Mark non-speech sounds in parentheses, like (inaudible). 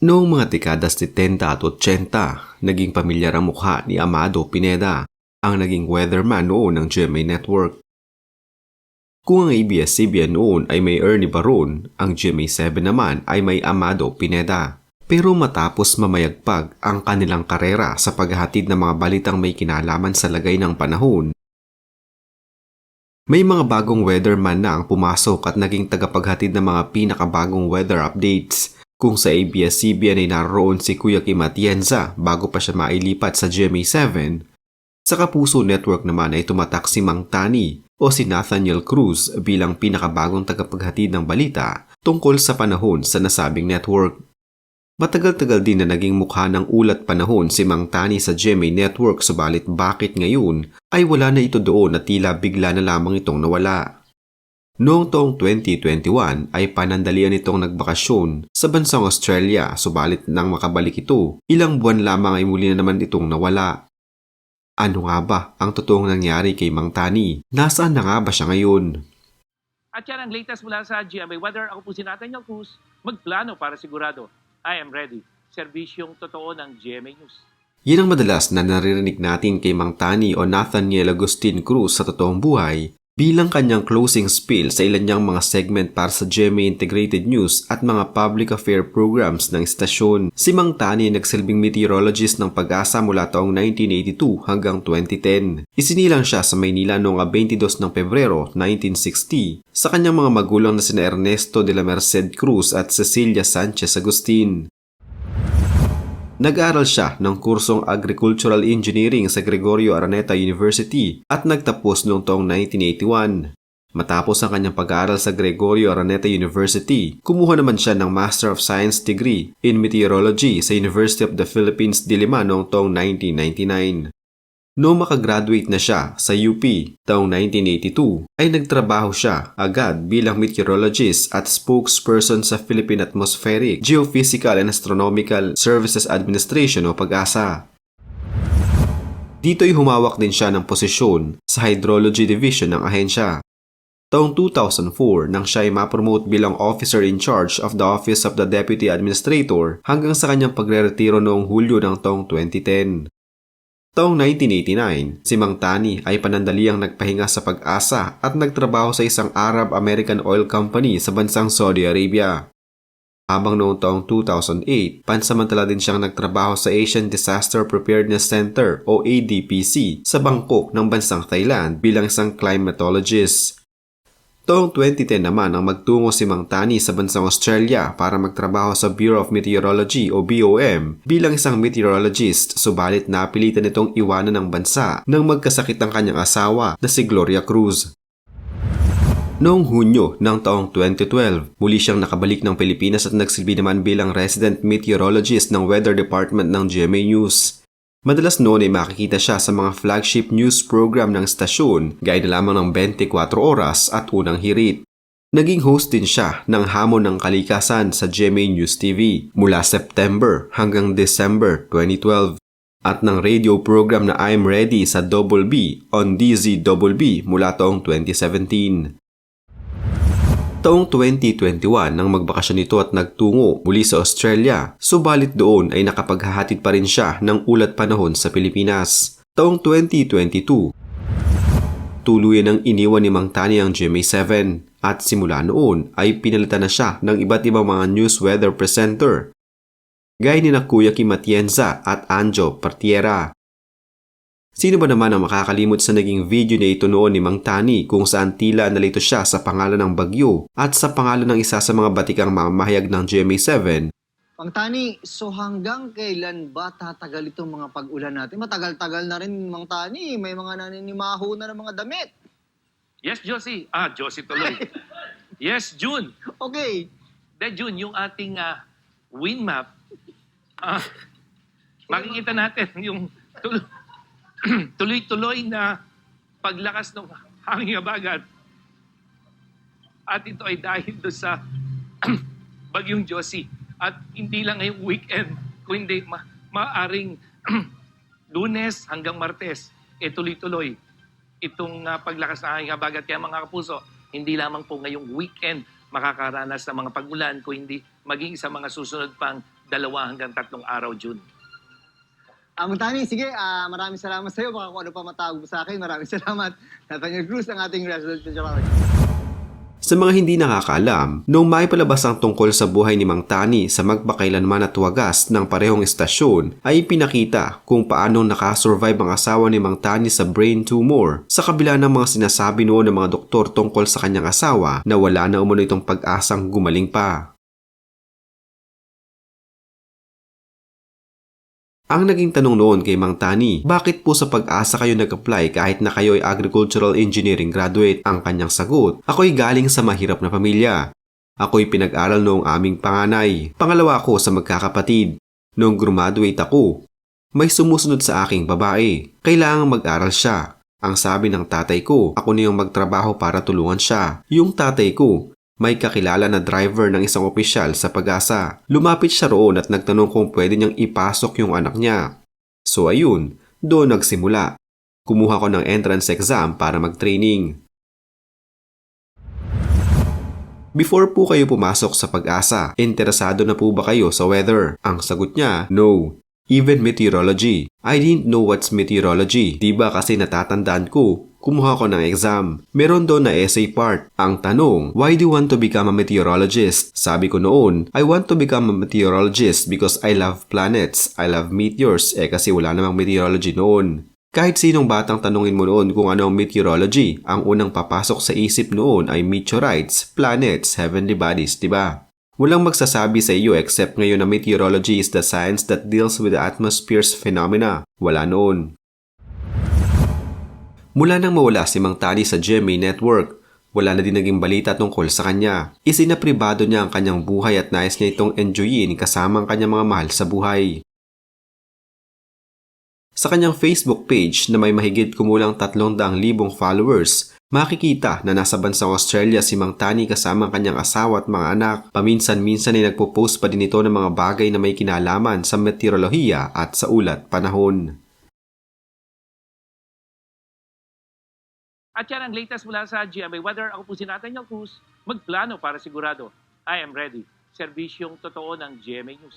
Noong mga dekadas 70 at 80, naging pamilyar ang mukha ni Amado Pineda, ang naging weatherman noon ng GMA Network. Kung ang ABS-CBN noon ay may Ernie Baron, ang GMA7 naman ay may Amado Pineda. Pero matapos mamayagpag ang kanilang karera sa paghahatid ng mga balitang may kinalaman sa lagay ng panahon, may mga bagong weatherman na ang pumasok at naging tagapaghatid ng mga pinakabagong weather updates. Kung sa ABS-CBN ay naroon si Kuya Kim bago pa siya mailipat sa GMA7, sa Kapuso Network naman ay tumatak si Mang Tani o si Nathaniel Cruz bilang pinakabagong tagapaghatid ng balita tungkol sa panahon sa nasabing network. Matagal-tagal din na naging mukha ng ulat panahon si Mang Tani sa GMA Network subalit bakit ngayon ay wala na ito doon at tila bigla na lamang itong nawala. Noong taong 2021 ay panandalian itong nagbakasyon sa bansang Australia subalit nang makabalik ito, ilang buwan lamang ay muli na naman itong nawala. Ano nga ba ang totoong nangyari kay Mang Tani? Nasaan na nga ba siya ngayon? At yan ang latest mula sa GMA Weather. Ako po si Nathaniel Cruz. Magplano para sigurado. I am ready. Serbisyong totoo ng GMA News. Yan ang madalas na naririnig natin kay Mang Tani o Nathaniel Agustin Cruz sa totoong buhay bilang kanyang closing spiel sa ilan niyang mga segment para sa GMA Integrated News at mga public affair programs ng istasyon. Si Mang Tani nagsilbing meteorologist ng pag-asa mula taong 1982 hanggang 2010. Isinilang siya sa Maynila noong 22 ng Pebrero 1960 sa kanyang mga magulang na sina Ernesto de la Merced Cruz at Cecilia Sanchez Agustin. Nag-aral siya ng kursong Agricultural Engineering sa Gregorio Araneta University at nagtapos noong taong 1981. Matapos ang kanyang pag-aaral sa Gregorio Araneta University, kumuha naman siya ng Master of Science degree in Meteorology sa University of the Philippines Diliman noong taong 1999. Noong makagraduate na siya sa UP taong 1982, ay nagtrabaho siya agad bilang meteorologist at spokesperson sa Philippine Atmospheric, Geophysical and Astronomical Services Administration o PAGASA. Dito'y humawak din siya ng posisyon sa Hydrology Division ng ahensya. Taong 2004 nang siya ay mapromote bilang officer in charge of the Office of the Deputy Administrator hanggang sa kanyang pagre-retiro noong Hulyo ng taong 2010. Taong 1989, si Mang Tani ay panandaliang nagpahinga sa pag-asa at nagtrabaho sa isang Arab-American oil company sa bansang Saudi Arabia. Habang noong taong 2008, pansamantala din siyang nagtrabaho sa Asian Disaster Preparedness Center o ADPC sa Bangkok ng bansang Thailand bilang isang climatologist. Taong 2010 naman ang magtungo si Mang Tani sa bansang Australia para magtrabaho sa Bureau of Meteorology o BOM bilang isang meteorologist subalit napilitan itong iwanan ng bansa nang magkasakit ang kanyang asawa na si Gloria Cruz. Noong Hunyo ng taong 2012, muli siyang nakabalik ng Pilipinas at nagsilbi naman bilang resident meteorologist ng Weather Department ng GMA News. Madalas noon ay makikita siya sa mga flagship news program ng stasyon gaya na lamang ng 24 oras at unang hirit. Naging host din siya ng Hamon ng Kalikasan sa GMA News TV mula September hanggang December 2012 at ng radio program na I'm Ready sa Double B on DZBB mula taong 2017. Taong 2021 nang magbakasyon ito at nagtungo muli sa Australia, subalit doon ay nakapaghahatid pa rin siya ng ulat panahon sa Pilipinas. Taong 2022, tuluyan ng iniwan ni Mang Tani ang GMA7 at simula noon ay pinalitan na siya ng iba't ibang mga news weather presenter gaya ni na Kuya Kim at Anjo Partiera. Sino ba naman ang makakalimot sa naging video na ito noon ni Mang Tani kung saan tila nalito siya sa pangalan ng bagyo at sa pangalan ng isa sa mga batikang mamahayag ng GMA7 Mang Tani, so hanggang kailan ba tatagal itong mga pag-ulan natin? Matagal-tagal na rin, Mang Tani. May mga naninimaho na ng mga damit. Yes, Josie. Ah, Josie tuloy. (laughs) yes, June. Okay. De, June, yung ating ah, wind map, ah, makikita natin yung tul- (clears throat) tuloy-tuloy na paglakas ng hangin habagat. At ito ay dahil do sa (clears throat) bagyong Josie. At hindi lang ngayong weekend, kundi ma- maaring (clears throat) lunes hanggang martes, eh tuloy-tuloy itong ah, paglakas ng hangin habagat. Kaya mga kapuso, hindi lamang po ngayong weekend makakaranas ng mga pagulan, kung hindi maging sa mga susunod pang dalawa hanggang tatlong araw, June. Ah, Montani, sige, ah, maraming salamat sa iyo. Baka kung ano pa matawag sa akin. Maraming (laughs) salamat. Nathaniel Cruz, ang ating resident general. Sa mga hindi nakakaalam, noong may palabas ang tungkol sa buhay ni Mang Tani sa magpakailanman at wagas ng parehong estasyon, ay pinakita kung paano nakasurvive ang asawa ni Mang Tani sa brain tumor sa kabila ng mga sinasabi noon ng mga doktor tungkol sa kanyang asawa na wala na umano itong pag-asang gumaling pa. Ang naging tanong noon kay Mang Tani, bakit po sa pag-asa kayo nag-apply kahit na kayo ay agricultural engineering graduate? Ang kanyang sagot, ako'y galing sa mahirap na pamilya. Ako'y pinag-aral noong aming panganay. Pangalawa ako sa magkakapatid. Noong graduate ako, may sumusunod sa aking babae. Kailangang mag-aral siya. Ang sabi ng tatay ko, ako na yung magtrabaho para tulungan siya. Yung tatay ko, may kakilala na driver ng isang opisyal sa pag-asa. Lumapit siya roon at nagtanong kung pwede niyang ipasok yung anak niya. So ayun, doon nagsimula. Kumuha ko ng entrance exam para mag-training. Before po kayo pumasok sa pag-asa, interesado na po ba kayo sa weather? Ang sagot niya, no. Even meteorology. I didn't know what's meteorology. Diba kasi natatandaan ko, kumuha ko ng exam. Meron doon na essay part. Ang tanong, why do you want to become a meteorologist? Sabi ko noon, I want to become a meteorologist because I love planets. I love meteors. Eh kasi wala namang meteorology noon. Kahit sinong batang tanungin mo noon kung ano ang meteorology, ang unang papasok sa isip noon ay meteorites, planets, heavenly bodies, di ba? Walang magsasabi sa iyo except ngayon na meteorology is the science that deals with the atmosphere's phenomena. Wala noon. Mula nang mawala si Mang Tani sa GMA Network, wala na din naging balita tungkol sa kanya. Isinapribado niya ang kanyang buhay at nais niya itong enjoyin kasama ang kanyang mga mahal sa buhay. Sa kanyang Facebook page na may mahigit kumulang 300,000 followers, makikita na nasa bansang Australia si Mang Tani kasama ang kanyang asawa at mga anak. Paminsan-minsan ay nagpo-post pa din ito ng mga bagay na may kinalaman sa meteorolohiya at sa ulat panahon. At yan ang latest mula sa GMA Weather. Ako po si Nathaniel Cruz, magplano para sigurado. I am ready. Serbisyong totoo ng GMA News.